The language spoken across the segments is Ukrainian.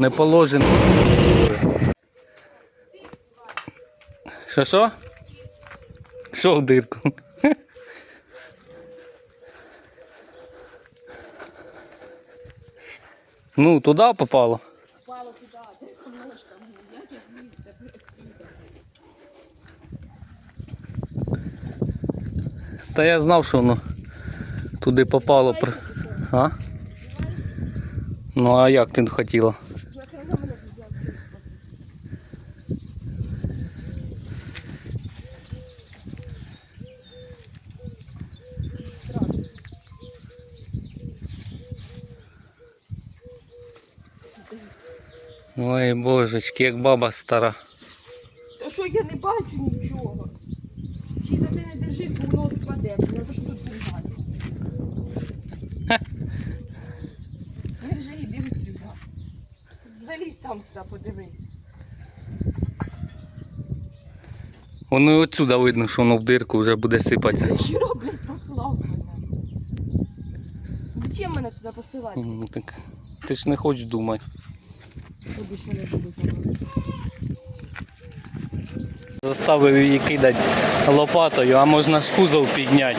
не положено. Що що? Що в дирку? Ну, туди попало. Впало туди, де ножка, як я злізти? Та я знав, що воно туди попало. А? Ну а як ти хотіла? Я хрена мене взяв. Ой, божечки, як баба стара. Та що я не бачу нічого. Чи за це не держись, бо воно впаде. Я за що тут держати? Не вже і біг сюди. Залізь сам туди, подивись. Воно і отсюда видно, що воно в дирку вже буде сипатися. Хіро, блядь, послав мене. Зачем мене туди посилати? М, Так, ти ж не хочеш думати. Заставив її кидати лопатою, а можна ж кузов підняти.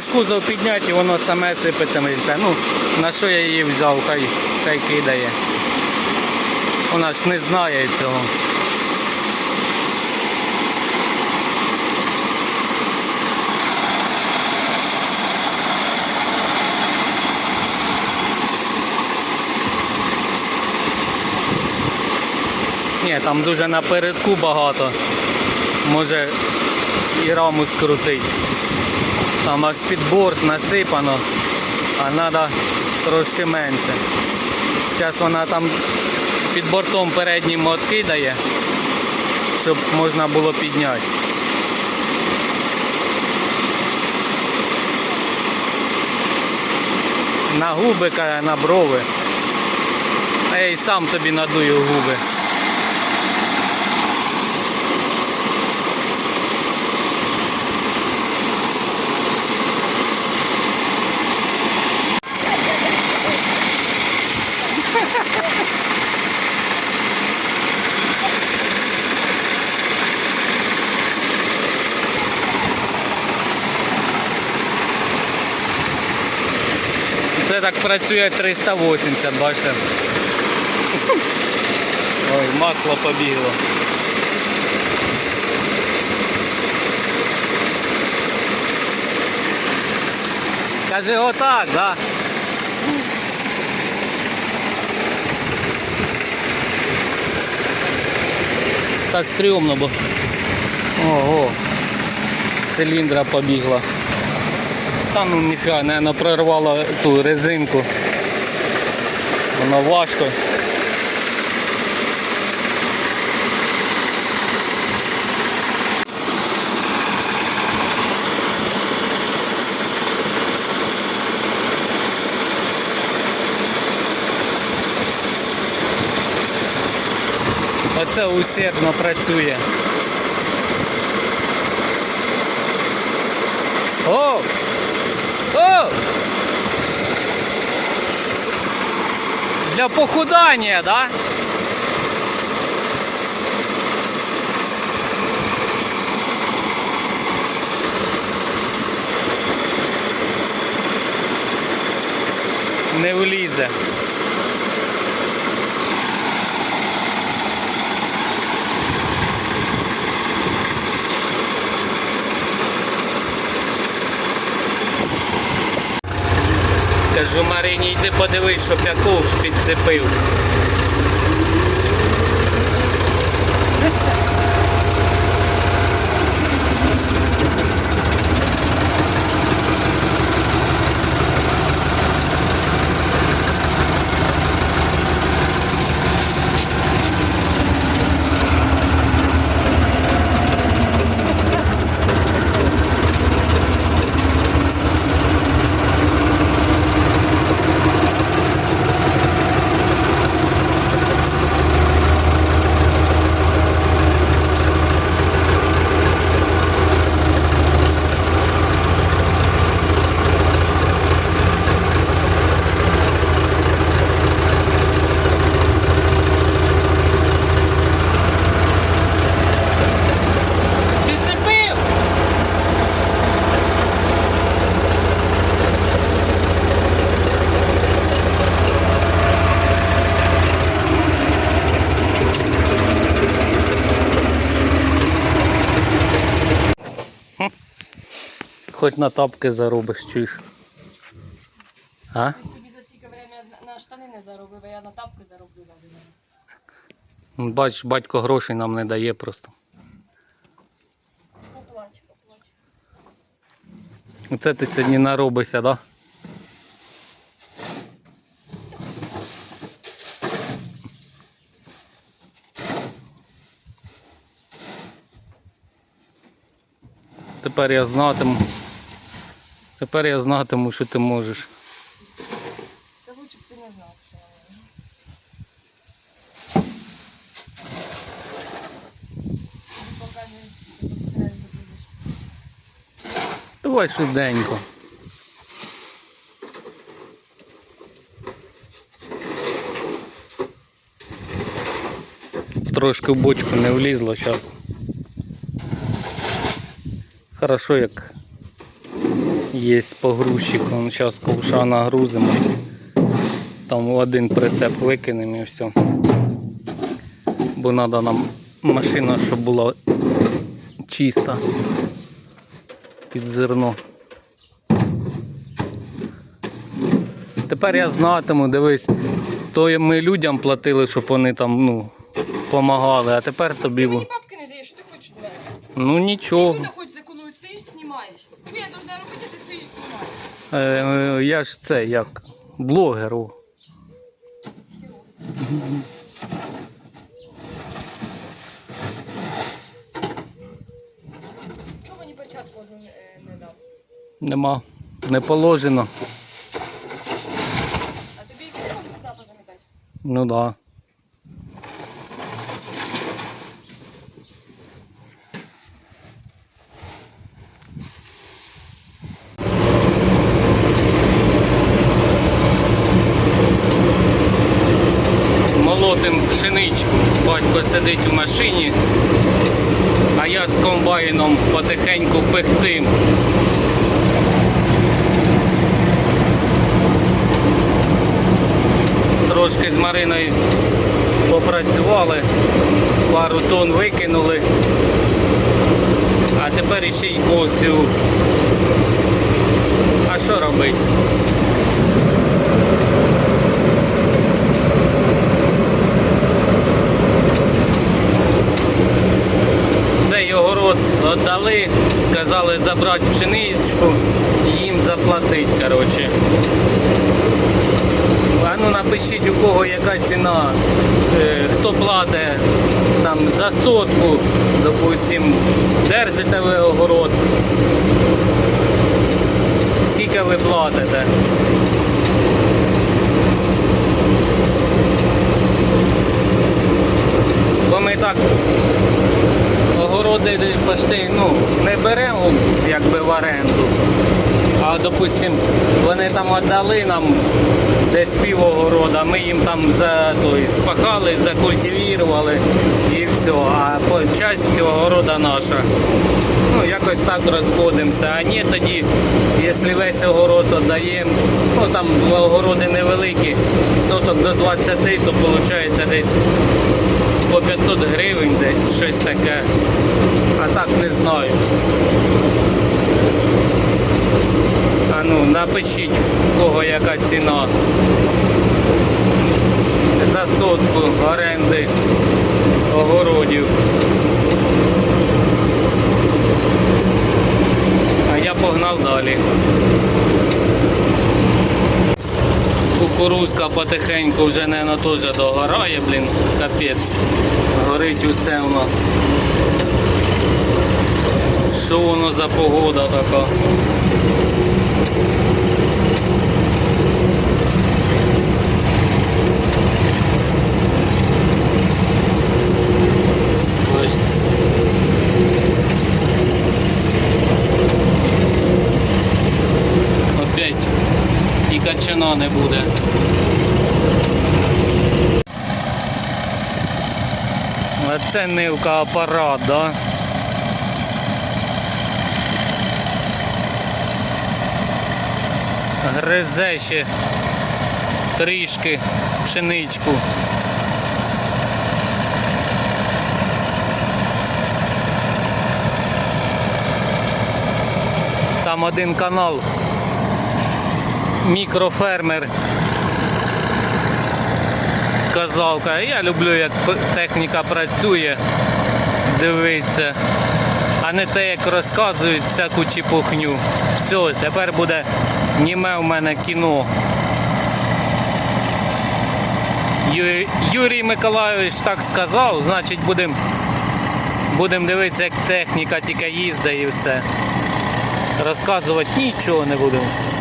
Ж кузов підняти і воно саме сипетиметься. Ну, на що я її взяв, хай, хай кидає. Вона ж не знає цього. Ні, там дуже напередку багато. Може і раму скрутить. Там аж під борт насипано, а треба трошки менше. Зараз вона там під бортом переднім откидає, щоб можна було підняти. На губи, на брови. Я й сам тобі надую губи. Це так працює 380, бачите. Ой, масло побігло. Кажи отак, да? Та стрьомно, бо. Ого. Циліндра побігла. Та ну ніфіга, наверное, прорвала ту резинку. Воно важко. Оце усердно працює. О! О! Для похудания, да? Не влізе. Кажу Марині, йди подивись, щоб я ковш підцепив. Хоч на тапки заробиш, чуєш. А? Ти собі за стільки на- штани не заробив, а я на тапки зароблю. Ну, Бач, батько грошей нам не дає просто. Поплач, поплач. Оце ти сьогодні наробишся, так? Да? Тепер я знатиму. Тепер я знатиму, що ти можеш. Та лучше б ти не знав, що я можу. Поки не. Давай швиденько. Трошки в бочку не влізло зараз. Хорошо, як є погрузчик. Зараз ковша нагрузимо. Там один прицеп викинемо і все. Бо треба нам машина, щоб була чиста під зерно. Тепер я знатиму, дивись, то ми людям платили, щоб вони там, ну, помагали, а тепер тобі. Ти мені бабки не даєш, що ти хочеш від мене? Ну нічого. Куди хоч зекономити, стоїш, знімаєш. Що я должна робити, ти стоїш, знімаєш. Е, я ж це як блогер. о. Хіро. Чого мені перчатку одну не, е, не дав? Нема. Не положено. А тобі вікно куди позамітати? Ну да. Молотим пшеничку. Батько сидить у машині, а я з комбайном потихеньку пихтим. Трошки з Мариною попрацювали, пару тонн викинули, а тепер іще й осю. А що робити? Цей огород віддали, сказали забрати пшеничку і їм заплатити, коротше. А ну напишіть у кого яка ціна, е, хто платить там за сотку, допустим, держите ви огород. Скільки ви платите? Бо ми так огороди почти ну, не беремо якби в оренду. А допустим, вони там віддали нам десь пів огорода, ми їм там за той, спахали, закультивували і все. А часть огорода наша. Ну, якось так розходимося. А ні, тоді, якщо весь огород віддаємо, ну там огороди невеликі, соток до 20, то виходить десь по 500 гривень десь щось таке. А так не знаю. А ну, напишіть, у кого яка ціна за сотку оренди огородів. А я погнав далі. Кукурузка потихеньку вже, наверное, теж догорає, блін, капець. Горить усе у нас. Що воно за погода така? Ось. Опять і качана не буде. Це нивка апарат, да? Гризе ще трішки пшеничку. Там один канал. Мікрофермер казав, я люблю, як техніка працює, дивиться, а не те, як розказують всяку чепухню. Все, тепер буде німе в мене кіно. Юрій Миколайович так сказав, значить будемо будем дивитися, як техніка тільки їздить і все. Розказувати нічого не будемо.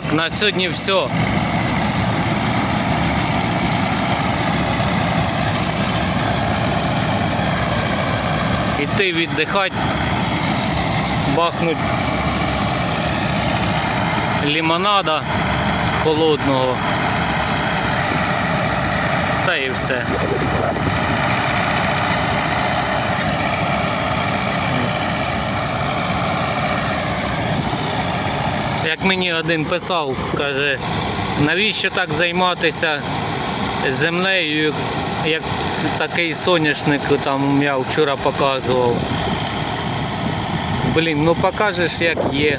Так, на сьогодні все. Іти віддихати, бахнуть лимонада холодного. Та і все. Як мені один писав, каже, навіщо так займатися землею, як такий соняшник там я вчора показував. Блін, ну покажеш як є.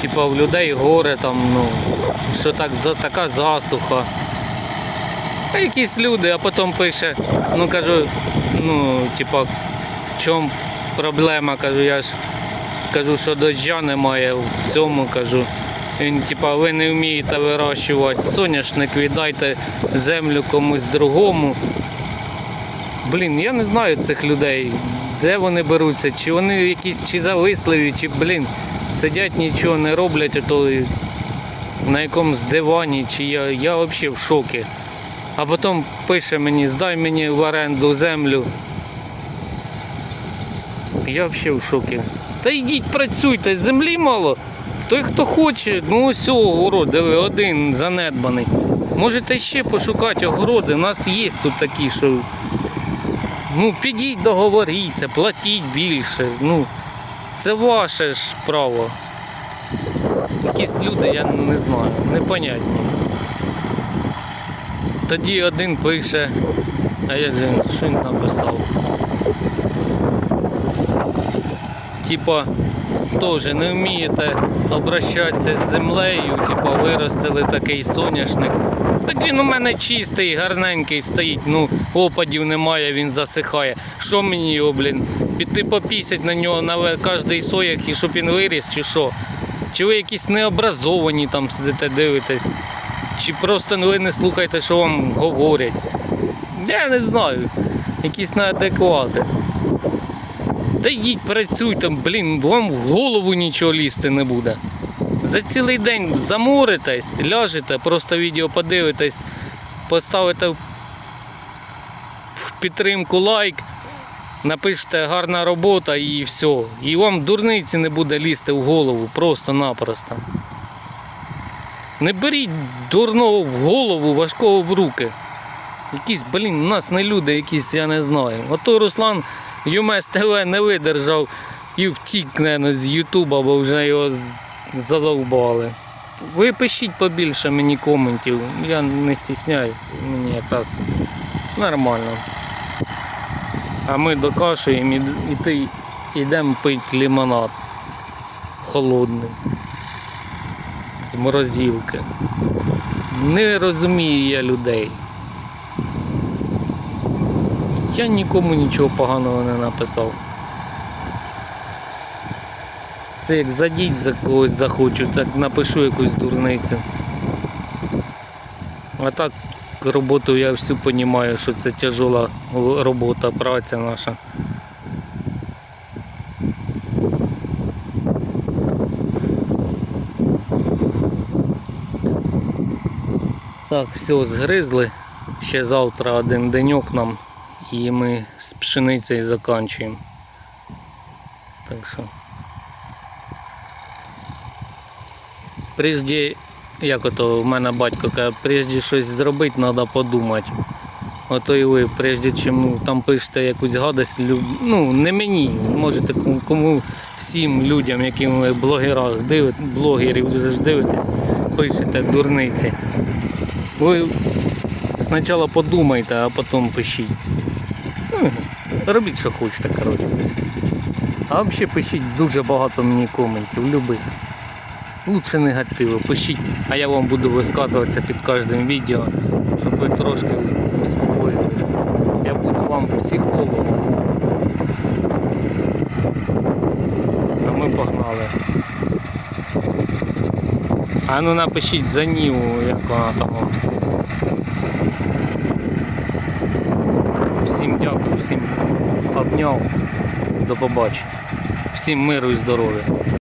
Типа в людей горе там, ну, що так така засуха. А якісь люди, а потім пише, ну кажу, ну, типа, в чому проблема, кажу, я ж кажу, що дождя немає в цьому, кажу. Він, типа, ви не вмієте вирощувати соняшник, віддайте землю комусь другому. Блін, я не знаю цих людей, де вони беруться, чи вони якісь чи зависливі, чи, блін, сидять нічого не роблять, а то на якомусь дивані, чи я, я взагалі в шокі. А потім пише мені, здай мені в оренду землю. Я взагалі в шокі. Та йдіть працюйте, землі мало. Той, хто хоче, ну ось цього город, диви, один занедбаний. Можете ще пошукати огороди. У нас є тут такі, що ну, підіть договоріться, платіть більше. Ну, це ваше ж право. Якісь люди, я не знаю, непонятні. Тоді один пише, а я що він написав? Типа, теж не вмієте обращатися з землею, типа виростили такий соняшник. Так він у мене чистий, гарненький стоїть, ну опадів немає, він засихає. Що мені його, блін? Піти попісять на нього на кожний сояк і щоб він виріс, чи що? Чи ви якісь необразовані там сидите, дивитесь? Чи просто ви не слухаєте, що вам говорять? Я не знаю. Якісь неадеквати. Та йдіть працюйте, блін, вам в голову нічого лізти не буде. За цілий день заморитесь, ляжете, просто відео подивитесь, поставите в підтримку лайк, напишете гарна робота і все. І вам дурниці не буде лізти в голову просто-напросто. Не беріть дурного в голову, важкого в руки. Якісь, блін, у нас не люди, якісь, я не знаю. Ото Руслан ЮМС ТВ не видержав і втік, наверное, з Ютуба, бо вже його задовбали. Ви пишіть побільше мені коментів. Я не стісняюсь, мені якраз нормально. А ми докашуємо і, і йдемо пити лимонад холодний. З морозилки. Не розумію я людей. Я нікому нічого поганого не написав. Це як задіть за когось захочу, так напишу якусь дурницю. А так роботу я всю розумію, що це тяжела робота, праця наша. Так, все, згризли. Ще завтра один деньок нам і ми з пшеницею закінчуємо. Так що. Прежде, як ото в мене батько каже, прежде щось зробити, треба подумати. Ото і ви, прежде чим там пишете якусь гадость, ну не мені, можете кому, кому всім людям, яким ви блогерах дивите, блогерів вже дивитесь, пишете дурниці. Ви спочатку подумайте, а потім пишіть. Ну, робіть, що хочете, коротше. А взагалі пишіть дуже багато мені коментів, любих. Лучше негативу, пишіть, а я вам буду висказуватися під кожним відео, щоб ви трошки успокоїлись. Я буду вам психологом. А ми погнали. А ну напишіть за Ніву, як вона там. Всім дякую, всім обняв. До побачення. Всім миру і здоров'я.